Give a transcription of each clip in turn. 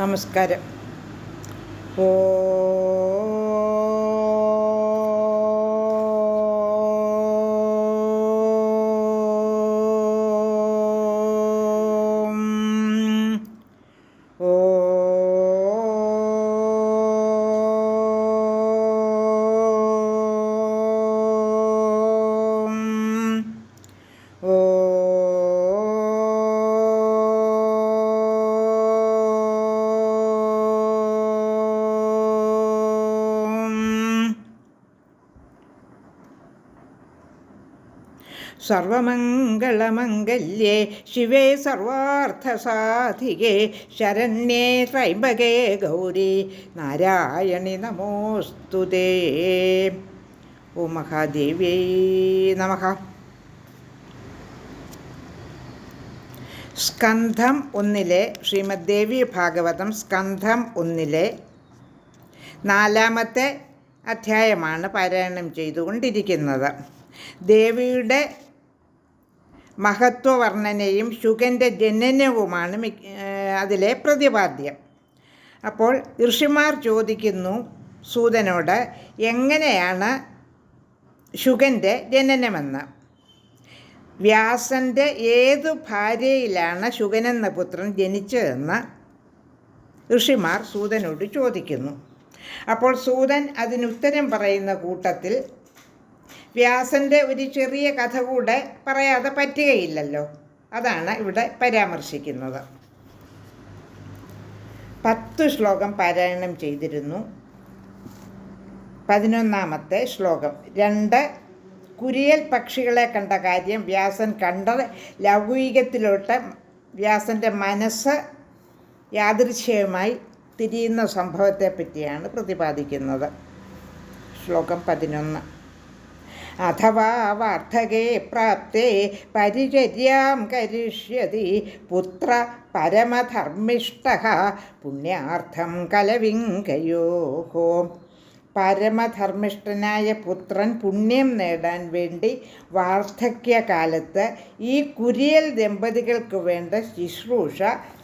നമസ്കാരം. ഓ സർവമംഗളമംഗല്യേ ശിവേ സർവാർത്ഥസാധികേ ശരണ്യേ ത്രൈമ്പകേ ഗൗരി നാരായണി നമോസ്തുതേ ഓ മഹാദേവ്യേ നമഃ. സ്കന്ധം ഒന്നിലെ ശ്രീമദ് ദേവി ഭാഗവതം സ്കന്ധം ഒന്നിലെ നാലാമത്തെ അധ്യായമാണ് പാരായണം ചെയ്തുകൊണ്ടിരിക്കുന്നത്. ദേവിയുടെ മഹത്വവർണനയും ശുഗന്റെ ജനനവുമാണ് അതിലെ പ്രതിപാദ്യം. അപ്പോൾ ഋഷിമാർ ചോദിക്കുന്നു സൂതനോട് എങ്ങനെയാണ് ശുഗന്റെ ജനനമെന്ന്? വ്യാസന്റെ ഏതു ഭാര്യയിലാണ് ശുഗനെന്ന പുത്രൻ ജനിച്ചതെന്ന്? ഋഷിമാർ സൂതനോട് ചോദിക്കുന്നു. അപ്പോൾ സൂതൻ അതിനുത്തരം പറയുന്ന കൂട്ടത്തിൽ വ്യാസന്റെ ഒരു ചെറിയ കഥ കൂടെ പറയാതെ പറ്റുകയില്ലല്ലോ. അതാണ് ഇവിടെ പരാമർശിക്കുന്നത്. പത്ത് ശ്ലോകം പാരായണം ചെയ്തിരുന്നു. പതിനൊന്നാമത്തെ ശ്ലോകം. രണ്ട് കുരിയൽ പക്ഷികളെ കണ്ട കാര്യം വ്യാസൻ കണ്ട ലൗകികത്തിലോട്ട് വ്യാസന്റെ മനസ്സ് യാദൃശ്യമായി തിരിയുന്ന സംഭവത്തെ പറ്റിയാണ് പ്രതിപാദിക്കുന്നത്. ശ്ലോകം പതിനൊന്ന്. അഥവാ വാർദ്ധകേ പ്രാപ്തേ പരിചര്യാം കരിഷ്യതി. പുത്ര പരമധർമ്മിഷ്ട പുണ്യാർത്ഥം കലവിങ്കയോ പരമധർമ്മിഷ്ഠനായ പുത്രൻ പുണ്യം നേടാൻ വേണ്ടി വാർദ്ധക്യകാലത്ത് ഈ കുരിയൽ ദമ്പതികൾക്ക് വേണ്ട ശുശ്രൂഷ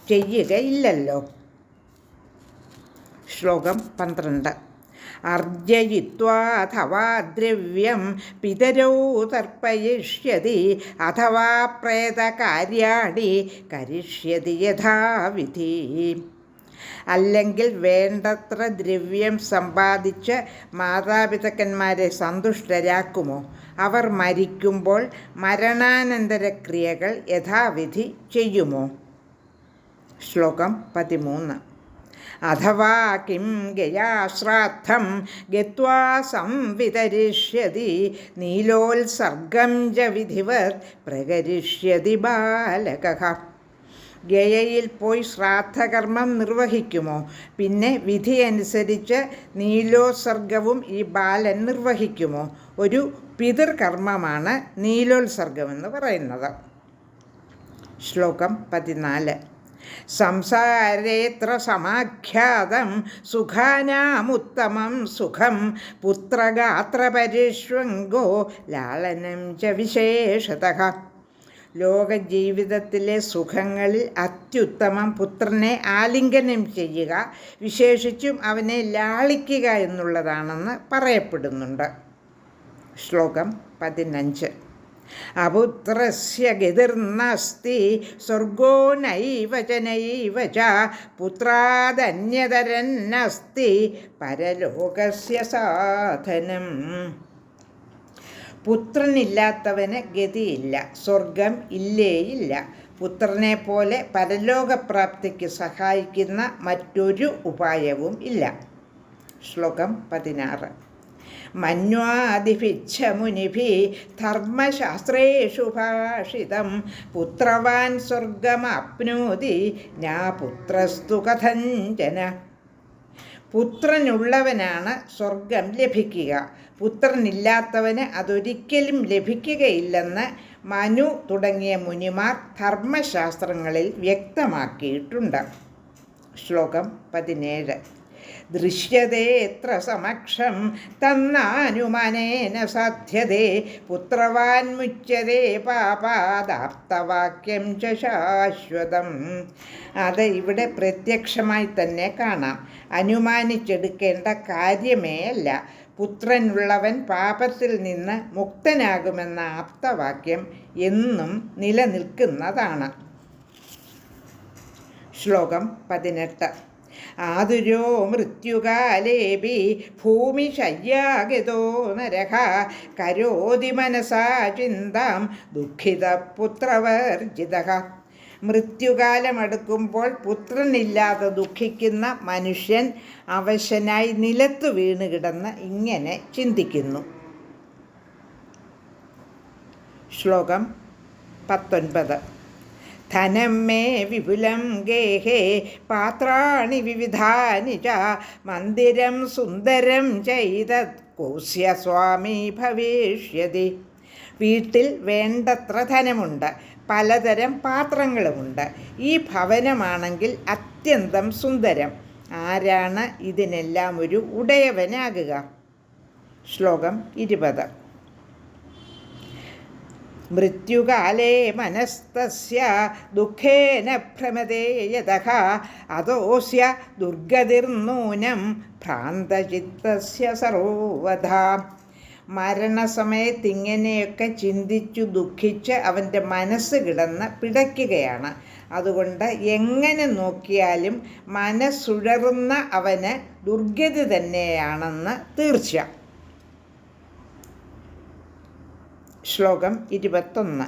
ചെയ്യുകയില്ലല്ലോ. ശ്ലോകം പന്ത്രണ്ട്. അർജയിത്വാഥവാ ദ്രവ്യം പിതരൗ തർപ്പയിഷ്യതി അഥവാ പ്രേതകാര്യാണി കരിഷ്യതി യഥാവിധി. അല്ലെങ്കിൽ വേണ്ടത്ര ദ്രവ്യം സമ്പാദിച്ച് മാതാപിതാക്കന്മാരെ സന്തുഷ്ടരാക്കുമോ? അവർ മരിക്കുമ്പോൾ മരണാനന്തര ക്രിയകൾ യഥാവിധി ചെയ്യുമോ? ശ്ലോകം പതിമൂന്ന്. അഥവാ കിം ഗയാശ്രാദ്ധം ഗത്വാ സംവിതരിഷ്യതി നീലോത്സർഗം ജ വിധിവത് പ്രകരിഷ്യതി ബാലക. ഗയയിൽ പോയി ശ്രാദ്ധകർമ്മം നിർവഹിക്കുമോ? പിന്നെ വിധി അനുസരിച്ച് നീലോത്സർഗവും ഈ ബാലൻ നിർവഹിക്കുമോ? ഒരു പിതൃകർമ്മമാണ് നീലോത്സർഗമെന്ന് പറയുന്നത്. ശ്ലോകം പതിനാല്. സംസാരേത്ര സമാഖ്യാതം സുഖാനാമുത്തമം സുഖം പുത്രഗാത്രപരിഷ്വങ്കോ ലാളനം ച വിശേഷത. ലോകജീവിതത്തിലെ സുഖങ്ങളിൽ അത്യുത്തമം പുത്രനെ ആലിംഗനം ചെയ്യുക വിശേഷിച്ചും അവനെ ലാളിക്കുക എന്നുള്ളതാണെന്ന് പറയപ്പെടുന്നുണ്ട്. ശ്ലോകം പതിനഞ്ച്. അപുത്രസ്യ ഗതിർനാസ്തി സ്വർഗോ നൈവ ച നൈവ ച പരലോകസ്യ സാധനം. പുത്രനില്ലാത്തവന് ഗതിയില്ല സ്വർഗം ഇല്ലേയില്ല. പുത്രനെ പോലെ പരലോകപ്രാപ്തിക്ക് സഹായിക്കുന്ന മറ്റൊരു ഉപായവും ഇല്ല. ശ്ലോകം പതിനാറ്. മന്വാദിഭിച്ഛമുനിഭി ധർമ്മശാസ്ത്രേഷു ഭാഷിതം. പുത്രവാൻ സ്വർഗമാപ്നോതി ഞാ പുത്രസ്തു കഥഞ്ചന പുത്രനുള്ളവനാണ് സ്വർഗം ലഭിക്കുക. പുത്രനില്ലാത്തവന് അതൊരിക്കലും ലഭിക്കുകയില്ലെന്ന് മനു തുടങ്ങിയ മുനിമാർ ധർമ്മശാസ്ത്രങ്ങളിൽ വ്യക്തമാക്കിയിട്ടുണ്ട്. ശ്ലോകം പതിനേഴ്. ദൃശ്യതേ എത്ര സമക്ഷം തന്നാനുമനേന സാധ്യതേ. പുത്രവാൻ മുച്യതേ പാപാദാപ്തവാക്യം ച ശാശ്വതം. അത് ഇവിടെ പ്രത്യക്ഷമായി തന്നെ കാണാം. അനുമാനിച്ചെടുക്കേണ്ട കാര്യമേ അല്ല. പുത്രനുള്ളവൻ പാപത്തിൽ നിന്ന് മുക്തനാകുമെന്ന ആപ്തവാക്യം എന്നും നിലനിൽക്കുന്നതാണ്. ശ്ലോകം പതിനെട്ട്. ആതുരോ മൃത്യുകാലേപി ഭൂമിശയ്യാഗതോ നരഹ കരോതി മനസാ ചിന്താം ദുഃഖിത പുത്രവർജിത മൃത്യുകാലമടുക്കുമ്പോൾ പുത്രനില്ലാതെ ദുഃഖിക്കുന്ന മനുഷ്യൻ അവശനായി നിലത്ത് വീണ് കിടന്ന് ഇങ്ങനെ ചിന്തിക്കുന്നു. ശ്ലോകം പത്തൊൻപത്. ധനം മേ വിപുലം ഗേഹേ പാത്രാണി വിവിധാനി ച മന്ദിരം സുന്ദരം ചെയ്തത് കോസ്യ സ്വാമി ഭവിഷ്യതി. വീട്ടിൽ വേണ്ടത്ര ധനമുണ്ട് പലതരം പാത്രങ്ങളുമുണ്ട്. ഈ ഭവനമാണെങ്കിൽ അത്യന്തം സുന്ദരം. ആരാണ് ഇതിനെല്ലാം ഒരു ഉടയവനാകുക? ശ്ലോകം ഇരുപത്. മൃത്യുകാലേ മനസ്തസ്യ ദുഃഖേന ഭ്രമതേ യതഃ അതോസ്യ ദുർഗതിർനൂനം ഭ്രാന്തചിത്തസ്യ സർവധ. മരണസമയത്ത് ഇങ്ങനെയൊക്കെ ചിന്തിച്ചു ദുഃഖിച്ച് അവന്റെ മനസ്സ് കിടന്ന് പിടയ്ക്കുകയാണ്. അതുകൊണ്ട് എങ്ങനെ നോക്കിയാലും മനസ്സുഴറുന്ന അവന് ദുർഗതി തന്നെയാണെന്ന് തീർച്ച ശ്ലോകം ഇരുപത്തൊന്ന്.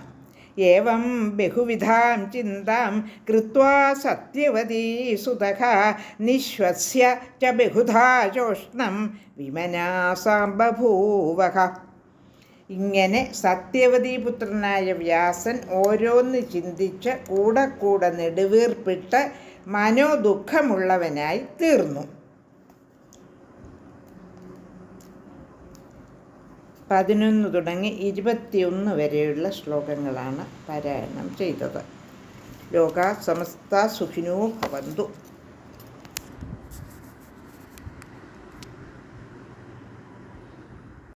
ഏവം ബഹുവിധാം ചിന്താം കൃത്വാ സത്യവതീ സുതഃ നിശ്വസ്യ ച ബഹുധാ ചോഷ്ണം വിമനാസാം ബഭൂവഹ ഇങ്ങനെ സത്യവതി പുത്രനായ വ്യാസൻ ഓരോന്ന് ചിന്തിച്ച് കൂടെ കൂടെ നെടുവീർപ്പിട്ട് മനോദുഃഖമുള്ളവനായി തീർന്നു. പതിനൊന്ന് തുടങ്ങി ഇരുപത്തിയൊന്ന് വരെയുള്ള ശ്ലോകങ്ങളാണ് പാരായണം ചെയ്തത്. ലോക സമസ്ത സുഖിനോ ഭവന്തു.